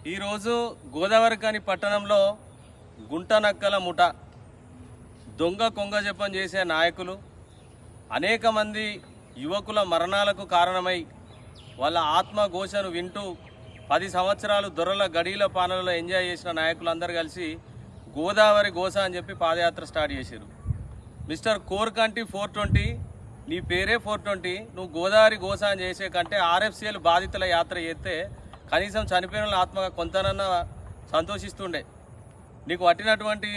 ఈరోజు గోదావరికని పట్టణంలో గుంటనక్కల ముఠ దొంగ కొంగ జపం చేసే నాయకులు అనేక మంది యువకుల మరణాలకు కారణమై వాళ్ళ ఆత్మఘోషను వింటూ పది సంవత్సరాలు దొరల గడీల పానలలో ఎంజాయ్ చేసిన నాయకులందరూ కలిసి గోదావరి గోస అని చెప్పి పాదయాత్ర స్టార్ట్ చేశారు. మిస్టర్ కోర్కంటి ఫోర్ ట్వంటీ నీ పేరే ఫోర్ ట్వంటీ నువ్వు గోదావరి గోస అని చేసే కంటే ఆర్ఎఫ్సిఎల్ బాధితుల యాత్ర చేస్తే కనీసం చనిపోయిన వాళ్ళ ఆత్మ కొంతనన్నా సంతోషిస్తుండే. నీకు పట్టినటువంటి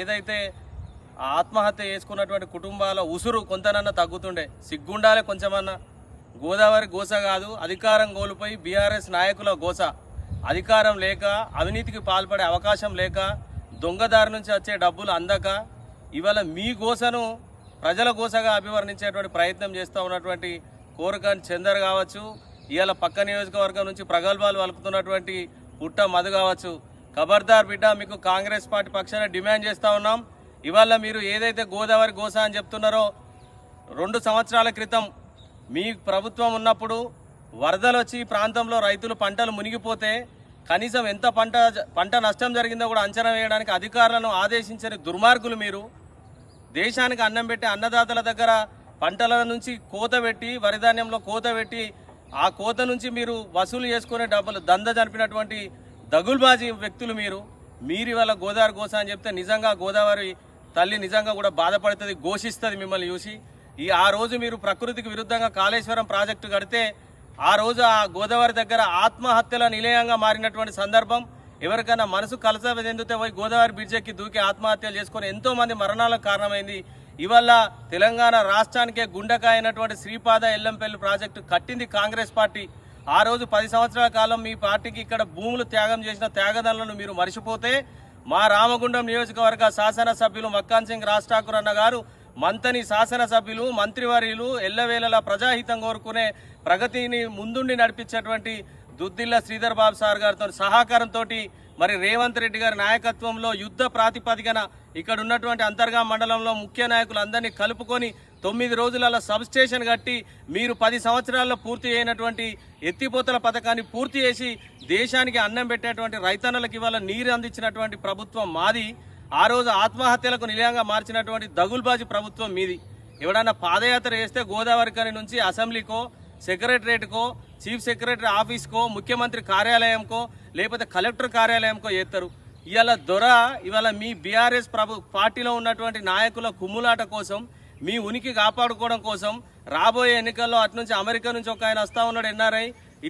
ఏదైతే ఆత్మహత్య చేసుకున్నటువంటి కుటుంబాల ఉసురు కొంతనన్నా తగ్గుతుండే. సిగ్గుండాలే కొంచెమన్నా. గోదావరి గోస కాదు అధికారం కోల్పోయి బీఆర్ఎస్ నాయకుల గోస. అధికారం లేక అవినీతికి పాల్పడే అవకాశం లేక దొంగదారి నుంచి వచ్చే డబ్బులు అందక ఇవాళ మీ గోసను ప్రజల గోసగా అభివర్ణించేటువంటి ప్రయత్నం చేస్తూ ఉన్నటువంటి కోరకాన్ చందర్ కావచ్చు ఇవాళ పక్క నియోజకవర్గం నుంచి ప్రగల్భాలు వలుకుతున్నటువంటి పుట్ట మధు కావచ్చు. ఖబర్దార్ బిడ్డ మీకు కాంగ్రెస్ పార్టీ పక్షాన డిమాండ్ చేస్తూ ఉన్నాం. ఇవాళ మీరు ఏదైతే గోదావరి గోస అని చెప్తున్నారో రెండు సంవత్సరాల క్రితం మీ ప్రభుత్వం ఉన్నప్పుడు వరదలు వచ్చి ఈ ప్రాంతంలో రైతులు పంటలు మునిగిపోతే కనీసం ఎంత పంట పంట నష్టం జరిగిందో కూడా అంచనా వేయడానికి అధికారులను ఆదేశించని దుర్మార్గులు మీరు. దేశానికి అన్నం పెట్టే అన్నదాతల దగ్గర పంటల నుంచి కోత పెట్టి వరిధాన్యంలో కోత పెట్టి ఆ కోత నుంచి మీరు వసూలు చేసుకునే డబ్బులు దంద జరిపినటువంటి దగుల్బాజీ వ్యక్తులు మీరు మీరు ఇవాళ గోదావరి గోస అని చెప్తే నిజంగా గోదావరి తల్లి నిజంగా కూడా బాధపడుతుంది ఘోషిస్తుంది మిమ్మల్ని చూసి. ఈ ఆ రోజు మీరు ప్రకృతికి విరుద్ధంగా కాళేశ్వరం ప్రాజెక్టు కడితే ఆ రోజు ఆ గోదావరి దగ్గర ఆత్మహత్యల నిలయంగా మారినటువంటి సందర్భం ఎవరికైనా మనసు కలస చెందితే పోయి గోదావరి బ్రిడ్జ్ ఎక్కి దూకి ఆత్మహత్యలు చేసుకొని ఎంతోమంది మరణాలకు కారణమైంది. ఇవల్ల తెలంగాణ రాష్ట్రానికే గుండెకాయ అయినటువంటి శ్రీపాద ఎల్లంపల్లి ప్రాజెక్టు కట్టింది కాంగ్రెస్ పార్టీ. ఆ రోజు పది సంవత్సరాల కాలం మీ పార్టీకి ఇక్కడ భూములు త్యాగం చేసిన త్యాగదనులను మీరు మర్చిపోతే మా రామగుండం నియోజకవర్గ శాసనసభ్యులు మక్కాన్ సింగ్ రాజ్ ఠాకూర్ అన్న గారు మంతని శాసనసభ్యులు మంత్రివర్యులు ఎల్లవేళలా ప్రజాహితం కోరుకునే ప్రగతిని ముందుండి నడిపించేటువంటి దుద్దిల్ల శ్రీధర్ బాబు సార్ గారితో సహకారంతో మరి రేవంత్ రెడ్డి గారి నాయకత్వంలో యుద్ధ ప్రాతిపదికన ఇక్కడ ఉన్నటువంటి అంతర్గా మండలంలో ముఖ్య నాయకులు అందరినీ కలుపుకొని తొమ్మిది రోజులలో సబ్ స్టేషన్ కట్టి మీరు పది సంవత్సరాల్లో పూర్తి అయినటువంటి ఎత్తిపోతల పథకాన్ని పూర్తి చేసి దేశానికి అన్నం పెట్టేటువంటి రైతన్నలకు ఇవాళ నీరు అందించినటువంటి ప్రభుత్వం మాది. ఆ రోజు ఆత్మహత్యలకు నిలయంగా మార్చినటువంటి దగుల్బాజీ ప్రభుత్వం మీది. ఎవడన్నా పాదయాత్ర చేస్తే గోదావరి కని నుంచి అసెంబ్లీకో సెక్రటరేట్కో చీఫ్ సెక్రటరీ ఆఫీస్కో ముఖ్యమంత్రి కార్యాలయంకో లేకపోతే కలెక్టర్ కార్యాలయంకో చేస్తారు ఇవాళ దొర ఇవాళ మీ బీఆర్ఎస్ ప్రభు పార్టీలో ఉన్నటువంటి నాయకుల కుమ్ములాట కోసం మీ ఉనికి కాపాడుకోవడం కోసం రాబోయే ఎన్నికల్లో అటు నుంచి అమెరికా నుంచి ఒక ఆయన వస్తా ఉన్నాడు ఎన్ఆర్ఐ.